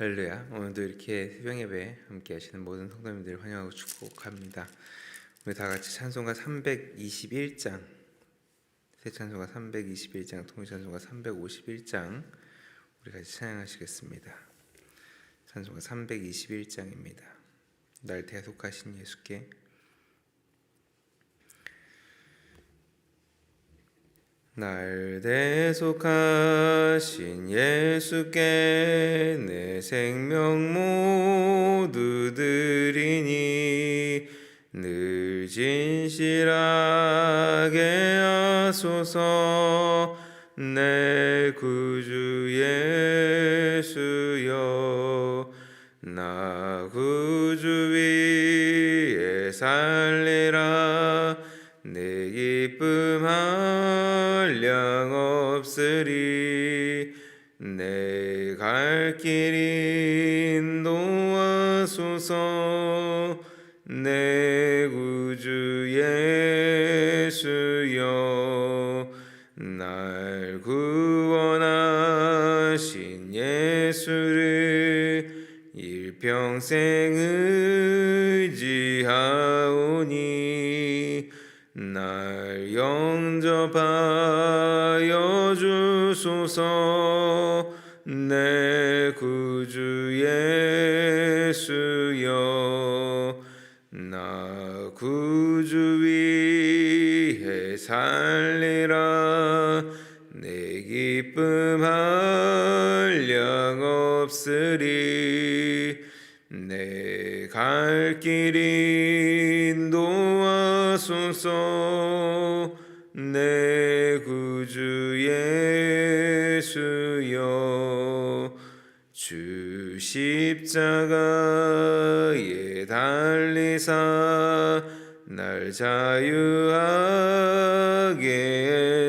할렐루야. 오늘도 이렇게 새벽 예배 함께 하시는 모든 성도님들 환영하고 축복합니다. 우리 다 같이 찬송가 321장, 새 찬송가 321장, 통일 찬송가 351장 우리 같이 찬양하시겠습니다. 찬송가 321장입니다. 날 대속하신 예수께 날 대속하신 예수께 내 생명 모두 드리니 늘 진실하게 하소서. 내 구주 예수여 나 구주 위에 살리라. 내 기쁨 한량 없으리. 내 갈길 인도하소서. 내 구주 예수여 날 구원하신 예수를 일평생 갈 길 인도하소서. 내 구주 예수여. 주 십자가에 달리사 날 자유하게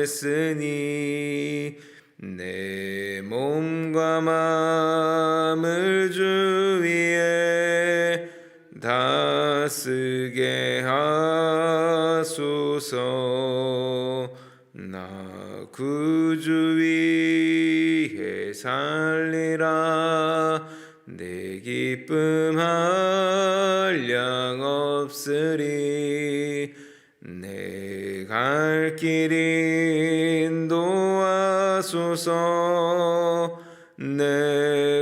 했으니 내 몸과 마음을 주 쓰게 하소서. 나 구주 위에 살리라. 내 기쁨 한량 없으리. 내 갈 길 인도하소서. 내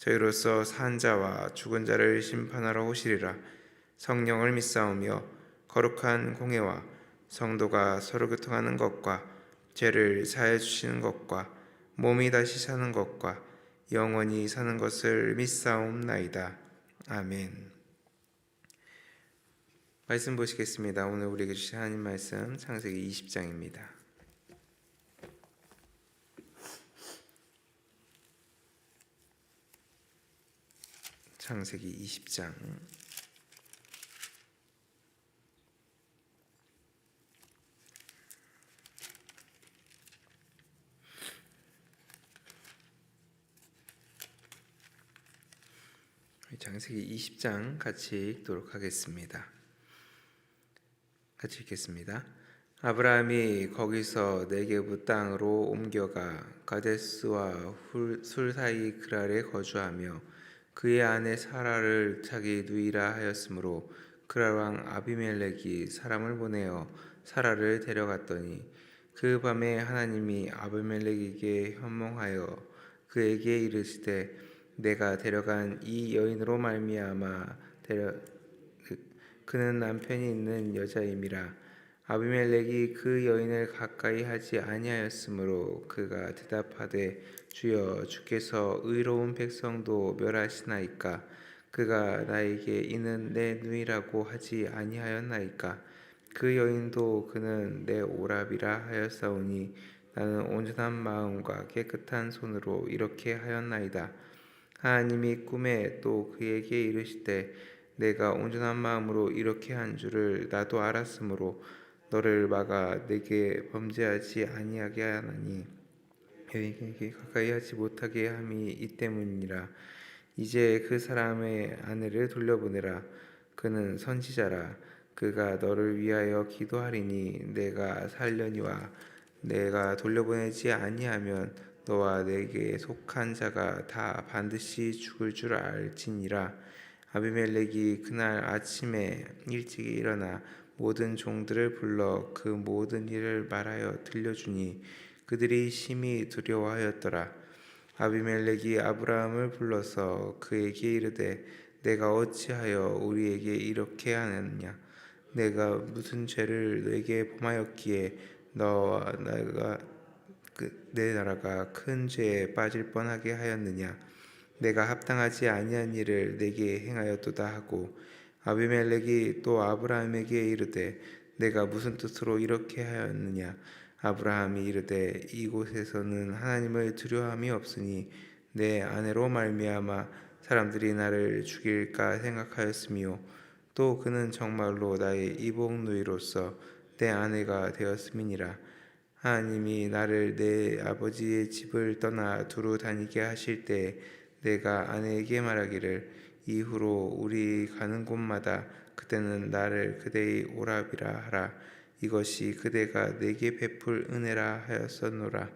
저희로서 산 자와 죽은 자를 심판하러 오시리라 성령을 믿사오며 거룩한 공예와 성도가 서로 교통하는 것과 죄를 사해 주시는 것과 몸이 다시 사는 것과 영원히 사는 것을 믿사옵나이다 아멘. 말씀 보시겠습니다. 오늘 우리에게 주신 하나님 말씀 창세기 20장입니다. 창세기 20장 창세기 20장 같이 읽도록 하겠습니다. 같이 읽겠습니다. 아브라함이 거기서 네게부 땅으로 옮겨가 가데스와 훌- 술 사이 그랄에 거주하며 그의 아내 사라를 자기 누이라 하였으므로 그랄 왕 아비멜렉이 사람을 보내어 사라를 데려갔더니 그 밤에 하나님이 아비멜렉에게 현몽하여 그에게 이르시되 내가 데려간 이 여인으로 말미암아 데려 그- 그는 남편이 있는 여자임이라 아비멜렉이 그 여인을 가까이 하지 아니하였으므로 그가 대답하되 주여 주께서 의로운 백성도 멸하시나이까? 그가 나에게 이는 내 누이라고 하지 아니하였나이까? 그 여인도 그는 내 오랍이라 하였사오니 나는 온전한 마음과 깨끗한 손으로 이렇게 하였나이다. 하나님이 꿈에 또 그에게 이르시되 내가 온전한 마음으로 이렇게 한 줄을 나도 알았으므로 너를 막아 내게 범죄하지 아니하게 하나니 여인에게 가까이 하지 못하게 함이 이 때문이라. 이제 그 사람의 아내를 돌려보내라. 그는 선지자라. 그가 너를 위하여 기도하리니 내가 살려니와 내가 돌려보내지 아니하면 너와 내게 속한 자가 다 반드시 죽을 줄 알지니라. 아비멜렉이 그날 아침에 일찍 일어나 모든 종들을 불러 그 모든 일을 말하여 들려주니 그들이 심히 두려워하였더라. 아비멜렉이 아브라함을 불러서 그에게 이르되 내가 어찌하여 우리에게 이렇게 하느냐? 내가 무슨 죄를 내게 범하였기에 너와 내가 그, 내 나라가 큰 죄에 빠질 뻔하게 하였느냐? 내가 합당하지 아니한 일을 내게 행하였도다 하고. 아비멜렉이 또 아브라함에게 이르되 내가 무슨 뜻으로 이렇게 하였느냐 아브라함이 이르되 이곳에서는 하나님을 두려움이 없으니 내 아내로 말미암아 사람들이 나를 죽일까 생각하였으며 또 그는 정말로 나의 이복 누이로서 내 아내가 되었음이니라. 하나님이 나를 내 아버지의 집을 떠나 두루 다니게 하실 때 내가 아내에게 말하기를 이후로 우리 가는 곳마다 그때는 나를 그대의 오랍이라 하라 이것이 그대가 내게 베풀 은혜라 하였었노라.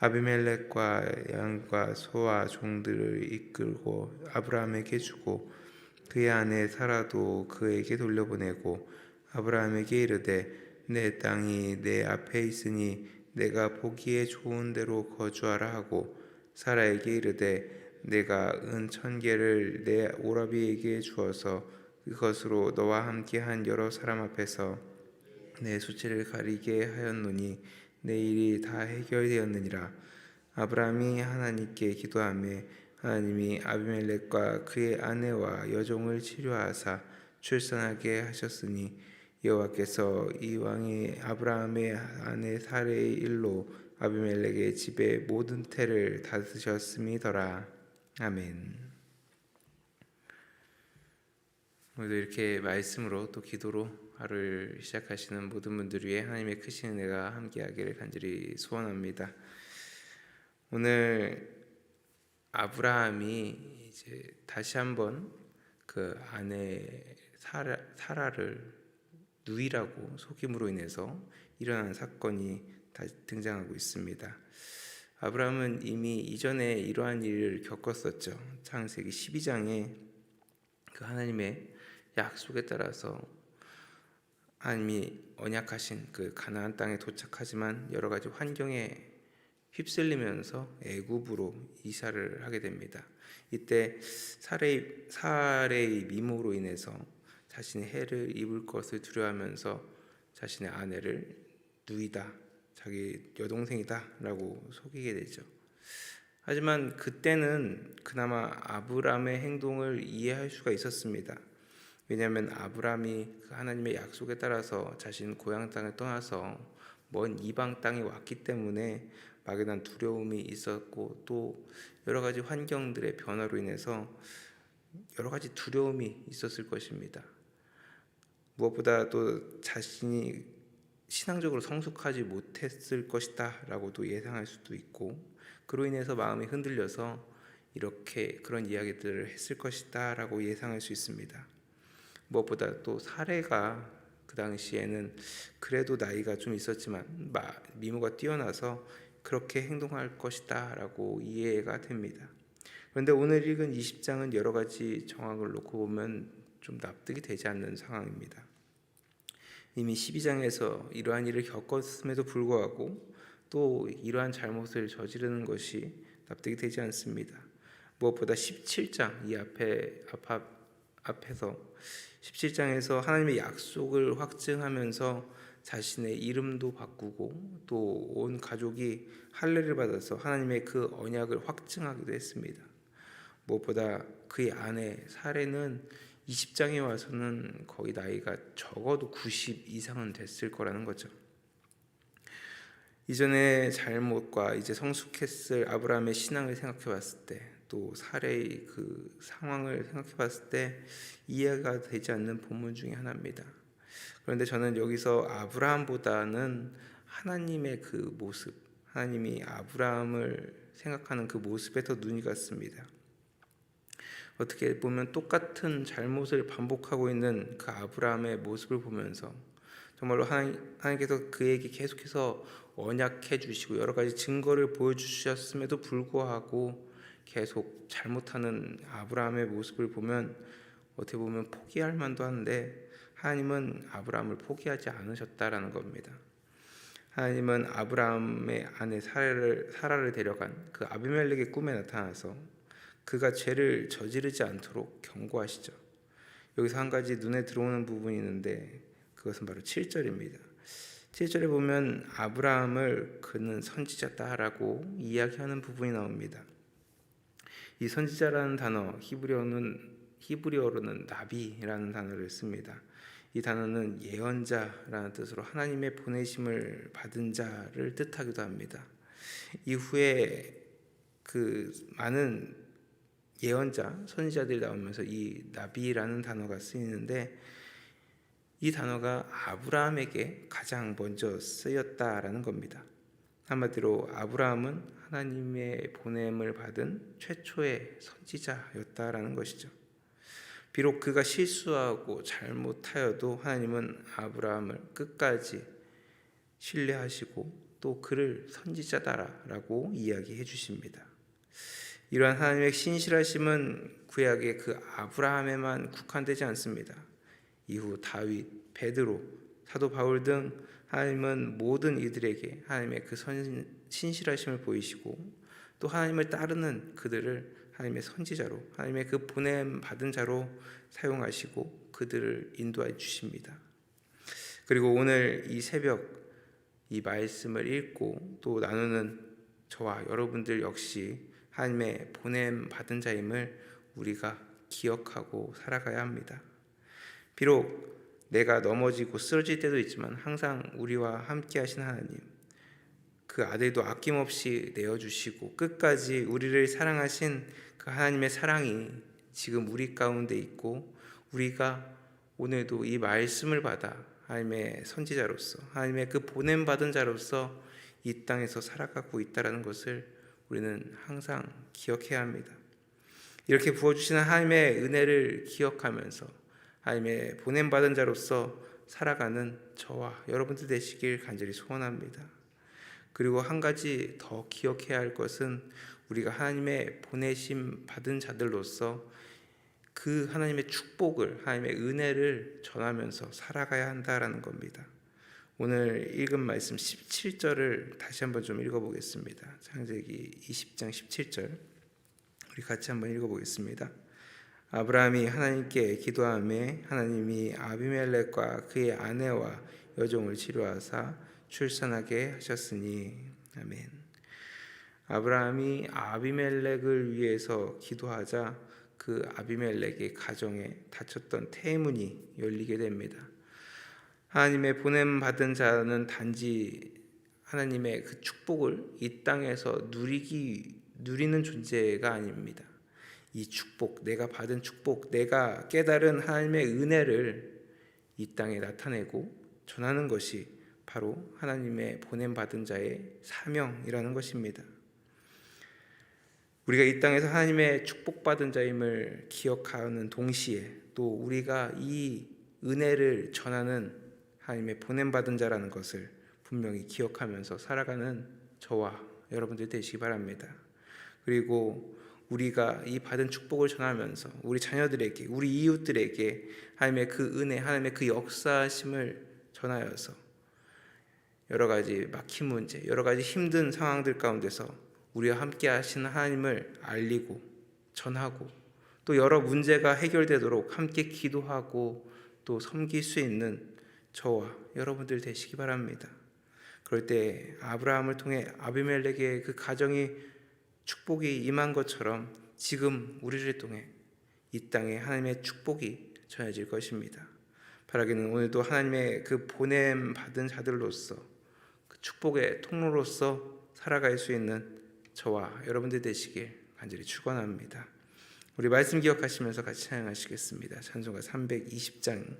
아비멜렉과 양과 소와 종들을 이끌고 아브라함에게 주고 그의 아내 사라도 그에게 돌려보내고 아브라함에게 이르되 내 땅이 내 앞에 있으니 내가 보기에 좋은 대로 거주하라 하고 사라에게 이르되 내가 은 천 개를 내 오라비에게 주어서 그것으로 너와 함께한 여러 사람 앞에서 내 수치를 가리게 하였노니 내 일이 다 해결되었느니라 아브라함이 하나님께 기도하며 하나님이 아비멜렉과 그의 아내와 여종을 치료하사 출산하게 하셨으니 여호와께서 이 왕이 아브라함의 아내 사레의 일로 아비멜렉의 집에 모든 태를 닫으셨음이더라 아멘. 오늘도 이렇게 말씀으로 또 기도로 하루를 시작하시는 모든 분들 위해 하나님의 크신 은혜가 함께하기를 간절히 소원합니다. 오늘 아브라함이 이제 다시 한번 그 아내 사라, 사라를 누이라고 속임으로 인해서 일어난 사건이 다시 등장하고 있습니다. 아브라함은 이미 이전에 이러한 일을 겪었었죠. 창세기 12장에 그 하나님의 약속에 따라서 하나님이 언약하신 그 가나안 땅에 도착하지만 여러 가지 환경에 휩쓸리면서 애굽으로 이사를 하게 됩니다. 이때 사레의 사레의 미모로 인해서 자신의 해를 입을 것을 두려워하면서 자신의 아내를 누이다, 자기 여동생이다라고 속이게 되죠. 하지만 그때는 그나마 아브람의 행동을 이해할 수가 있었습니다. 왜냐하면 아브람이 그 하나님의 약속에 따라서 자신 고향 땅을 떠나서 먼 이방 땅에 왔기 때문에 막연한 두려움이 있었고 또 여러 가지 환경들의 변화로 인해서 여러 가지 두려움이 있었을 것입니다. 무엇보다 또 자신이 신앙적으로 성숙하지 못했을 것이다라고도 예상할 수도 있고 그로 인해서 마음이 흔들려서 이렇게 그런 이야기들을 했을 것이다라고 예상할 수 있습니다. 무엇보다 또 사례가 그 당시에는 그래도 나이가 좀 있었지만 미모가 뛰어나서 그렇게 행동할 것이다 라고 이해가 됩니다. 그런데 오늘 읽은 20장은 여러 가지 정황을 놓고 보면 좀 납득이 되지 않는 상황입니다. 이미 12장에서 이러한 일을 겪었음에도 불구하고 또 이러한 잘못을 저지르는 것이 납득이 되지 않습니다. 무엇보다 17장 이 앞에 앞, 앞에서 17장에서 하나님의 약속을 확증하면서 자신의 이름도 바꾸고 또 온 가족이 할례를 받아서 하나님의 그 언약을 확증하기도 했습니다. 무엇보다 그의 아내 사례는 20장에 와서는 거의 나이가 적어도 90 이상은 됐을 거라는 거죠. 이전의 잘못과 이제 성숙했을 아브라함의 신앙을 생각해 봤을 때, 또 사례의 그 상황을 생각해 봤을 때 이해가 되지 않는 본문 중에 하나입니다. 그런데 저는 여기서 아브라함보다는 하나님의 그 모습, 하나님이 아브라함을 생각하는 그 모습에 더 눈이 갔습니다. 어떻게 보면 똑같은 잘못을 반복하고 있는 그 아브라함의 모습을 보면서 정말로 하나님, 하나님께서 그에게 계속해서 언약해 주시고 여러 가지 증거를 보여주셨음에도 불구하고 계속 잘못하는 아브라함의 모습을 보면 어떻게 보면 포기할 만도 한데 하나님은 아브라함을 포기하지 않으셨다라는 겁니다. 하나님은 아브라함의 아내 사라를, 사라를 데려간 그 아비멜렉의 꿈에 나타나서 그가 죄를 저지르지 않도록 경고하시죠. 여기서 한 가지 눈에 들어오는 부분이 있는데 그것은 바로 7절입니다. 7절에 보면 아브라함을 그는 선지자다라고 이야기하는 부분이 나옵니다. 이 선지자라는 단어 히브리어는 히브리어로는 나비라는 단어를 씁니다. 이 단어는 예언자라는 뜻으로 하나님의 보내심을 받은 자를 뜻하기도 합니다. 이후에 그 많은 예언자, 선지자들이 나오면서 이 나비라는 단어가 쓰이는데 이 단어가 아브라함에게 가장 먼저 쓰였다라는 겁니다. 한마디로 아브라함은 하나님의 보냄을 받은 최초의 선지자였다라는 것이죠. 비록 그가 실수하고 잘못하여도 하나님은 아브라함을 끝까지 신뢰하시고 또 그를 선지자다라고 이야기해 주십니다. 이러한 하나님의 신실하심은 구약의 그 아브라함에만 국한되지 않습니다. 이후 다윗, 베드로, 사도 바울 등 하나님은 모든 이들에게 하나님의 그 선, 신실하심을 보이시고 또 하나님을 따르는 그들을 하나님의 선지자로 하나님의 그 보냄 받은 자로 사용하시고 그들을 인도해 주십니다. 그리고 오늘 이 새벽 이 말씀을 읽고 또 나누는 저와 여러분들 역시 하나님의 보냄 받은 자임을 우리가 기억하고 살아가야 합니다. 비록 내가 넘어지고 쓰러질 때도 있지만 항상 우리와 함께 하신 하나님 그 아들도 아낌없이 내어주시고 끝까지 우리를 사랑하신 그 하나님의 사랑이 지금 우리 가운데 있고 우리가 오늘도 이 말씀을 받아 하나님의 선지자로서 하나님의 그 보냄 받은 자로서 이 땅에서 살아가고 있다라는 것을 우리는 항상 기억해야 합니다. 이렇게 부어 주시는 하나님의 은혜를 기억하면서 하나님의 보냄 받은 자로서 살아가는 저와 여러분들 되시길 간절히 소원합니다. 그리고 한 가지 더 기억해야 할 것은 우리가 하나님의 보내심 받은 자들로서 그 하나님의 축복을 하나님의 은혜를 전하면서 살아가야 한다라는 겁니다. 오늘 읽은 말씀 17절을 다시 한번 좀 읽어보겠습니다. 창세기 20장 17절 우리 같이 한번 읽어보겠습니다. 아브라함이 하나님께 기도함에 하나님이 아비멜렉과 그의 아내와 여종을 치료하사 출산하게 하셨으니 아멘. 아브라함이 아비멜렉을 위해서 기도하자 그 아비멜렉의 가정에 닫혔던 태문이 열리게 됩니다. 하나님의 보냄 받은 자는 단지 하나님의 그 축복을 이 땅에서 누리기 누리는 존재가 아닙니다. 이 축복, 내가 받은 축복, 내가 깨달은 하나님의 은혜를 이 땅에 나타내고 전하는 것이 바로 하나님의 보냄 받은 자의 사명이라는 것입니다. 우리가 이 땅에서 하나님의 축복받은 자임을 기억하는 동시에 또 우리가 이 은혜를 전하는 하나님의 보냄받은 자라는 것을 분명히 기억하면서 살아가는 저와 여러분들 되시기 바랍니다. 그리고 우리가 이 받은 축복을 전하면서 우리 자녀들에게, 우리 이웃들에게 하나님의 그 은혜, 하나님의 그 역사심을 전하여서 여러 가지 막힌 문제, 여러 가지 힘든 상황들 가운데서 우리와 함께 하시는 하나님을 알리고 전하고 또 여러 문제가 해결되도록 함께 기도하고 또 섬길 수 있는 저와 여러분들 되시기 바랍니다. 그럴 때 아브라함을 통해 아비멜렉의 그 가정이 축복이 임한 것처럼 지금 우리를 통해 이 땅에 하나님의 축복이 전해질 것입니다. 바라기는 오늘도 하나님의 그 보냄 받은 자들로서 그 축복의 통로로서 살아갈 수 있는 저와 여러분들 되시길 간절히 축원합니다. 우리 말씀 기억하시면서 같이 찬양하시겠습니다. 찬송가 320장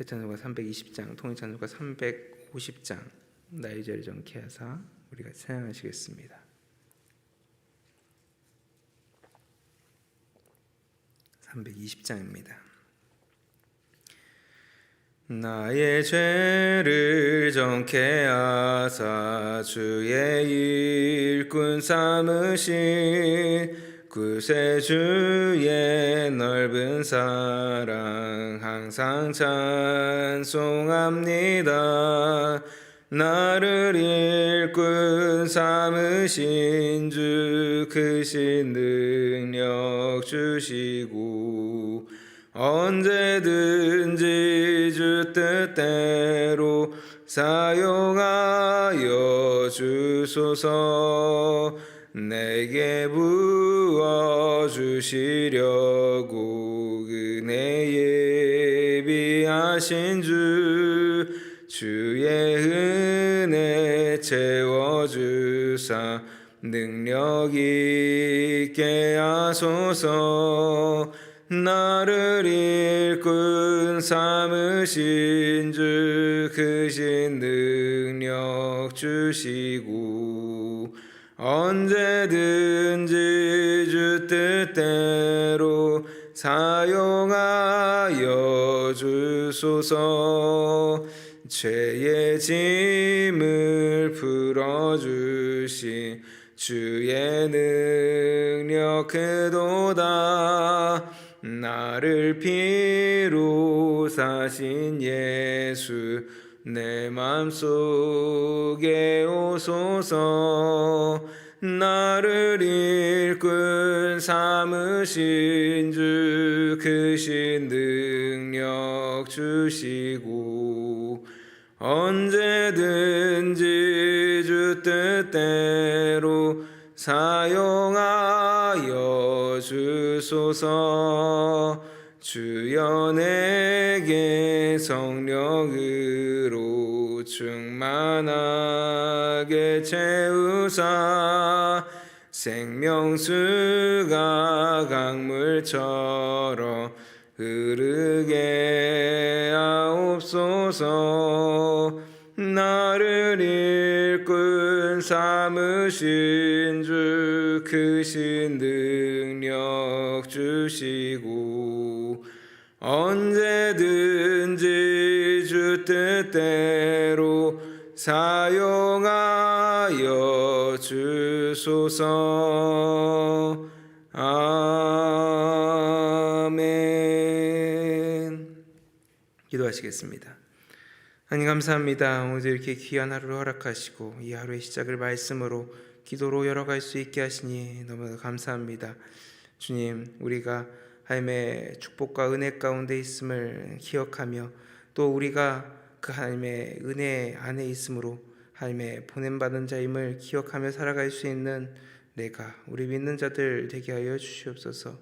회찬송가 320장 통일 찬송가 350장 나의 자리 정케 하사 우리가 찬양하시겠습니다. 320장입니다. 나의 죄를 정케 하사 주의 일꾼 삼으신 구세주의 넓은 사랑 항상 찬송합니다. 나를 일꾼 삼으신 주 크신 능력 주시고 언제든지 주 뜻대로 사용하여 주소서 내게 부어 주시려고 은혜 예비하신 주 주의 은혜 채워주사 능력 있게 하소서. 나를 일꾼 삼으신 주 크신 능력 주시고 언제든지 주 뜻대로 사용하여 주소서 죄의 짐을 풀어주신 주의 능력 그도다. 나를 피로 사신 예수 내 맘속에 오소서. 나를 일꾼 삼으신 주 크신 능력 주시고 언제든지 주 뜻대로 사용하여 주소서. 주여 내게 성령으로 충만하게 채우사. 생명수가 강물처럼 흐르게 하옵소서 나를 일꾼 삼으신 주 크신 능력 주시고 언제든지 주 뜻대로 사용하여 주소서. 아 기도하시겠습니다. 하나님 감사합니다. 오늘 이렇게 귀한 하루를 허락하시고 이 하루의 시작을 말씀으로 기도로 열어갈 수 있게 하시니 너무 감사합니다. 주님, 우리가 하나님의 축복과 은혜 가운데 있음을 기억하며 또 우리가 그 하나님의 은혜 안에 있으므로 하나님의 보냄받은 자임을 기억하며 살아갈 수 있는 내가 우리 믿는 자들 되게 하여 주시옵소서.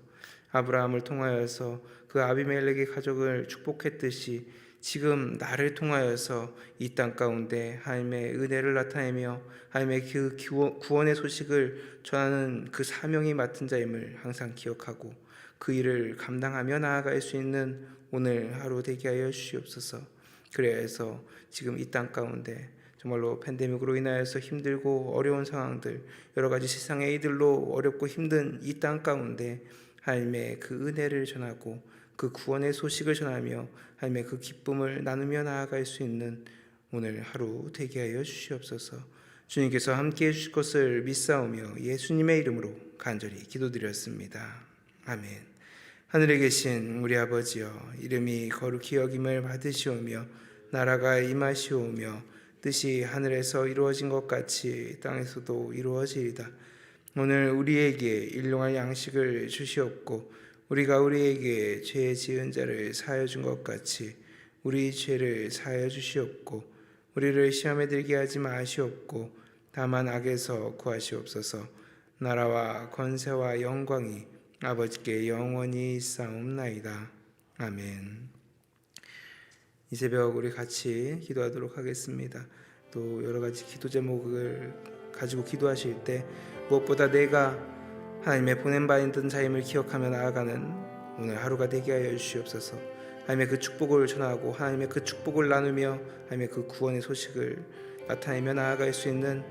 아브라함을 통하여서 그 아비멜렉의 가족을 축복했듯이 지금 나를 통하여서 이 땅 가운데 하나님의 은혜를 나타내며 하나님의 그 구원의 소식을 전하는 그 사명이 맡은 자임을 항상 기억하고 그 일을 감당하며 나아갈 수 있는 오늘 하루 되게 하여 주시옵소서. 그래야 해서 지금 이 땅 가운데 정말로 팬데믹으로 인하여서 힘들고 어려운 상황들 여러 가지 세상의 이들로 어렵고 힘든 이 땅 가운데 하나님의 그 은혜를 전하고 그 구원의 소식을 전하며 하나님의 그 기쁨을 나누며 나아갈 수 있는 오늘 하루 되게 하여 주시옵소서. 주님께서 함께 해 주실 것을 믿사오며 예수님의 이름으로 간절히 기도드렸습니다. 아멘. 하늘에 계신 우리 아버지여 이름이 거룩히 여김을 받으시오며 나라가 임하시오며 뜻이 하늘에서 이루어진 것 같이 땅에서도 이루어지이다. 오늘 우리에게 일용할 양식을 주시옵고 우리가 우리에게 죄 지은 자를 사하여 준 것 같이 우리 죄를 사하여 주시옵고 우리를 시험에 들게 하지 마시옵고 다만 악에서 구하시옵소서. 나라와 권세와 영광이 아버지께 영원히 있사옵나이다. 아멘. 이 새벽 우리 같이 기도하도록 하겠습니다. 또 여러 가지 기도 제목을 가지고 기도하실 때 무엇보다 내가 하나님의 보낸 바 있는 자임을 기억하며 나아가는 오늘 하루가 되게 하여 주시옵소서. 하나님의 그 축복을 전하고 하나님의 그 축복을 나누며 하나님의 그 구원의 소식을 나타내며 나아갈 수 있는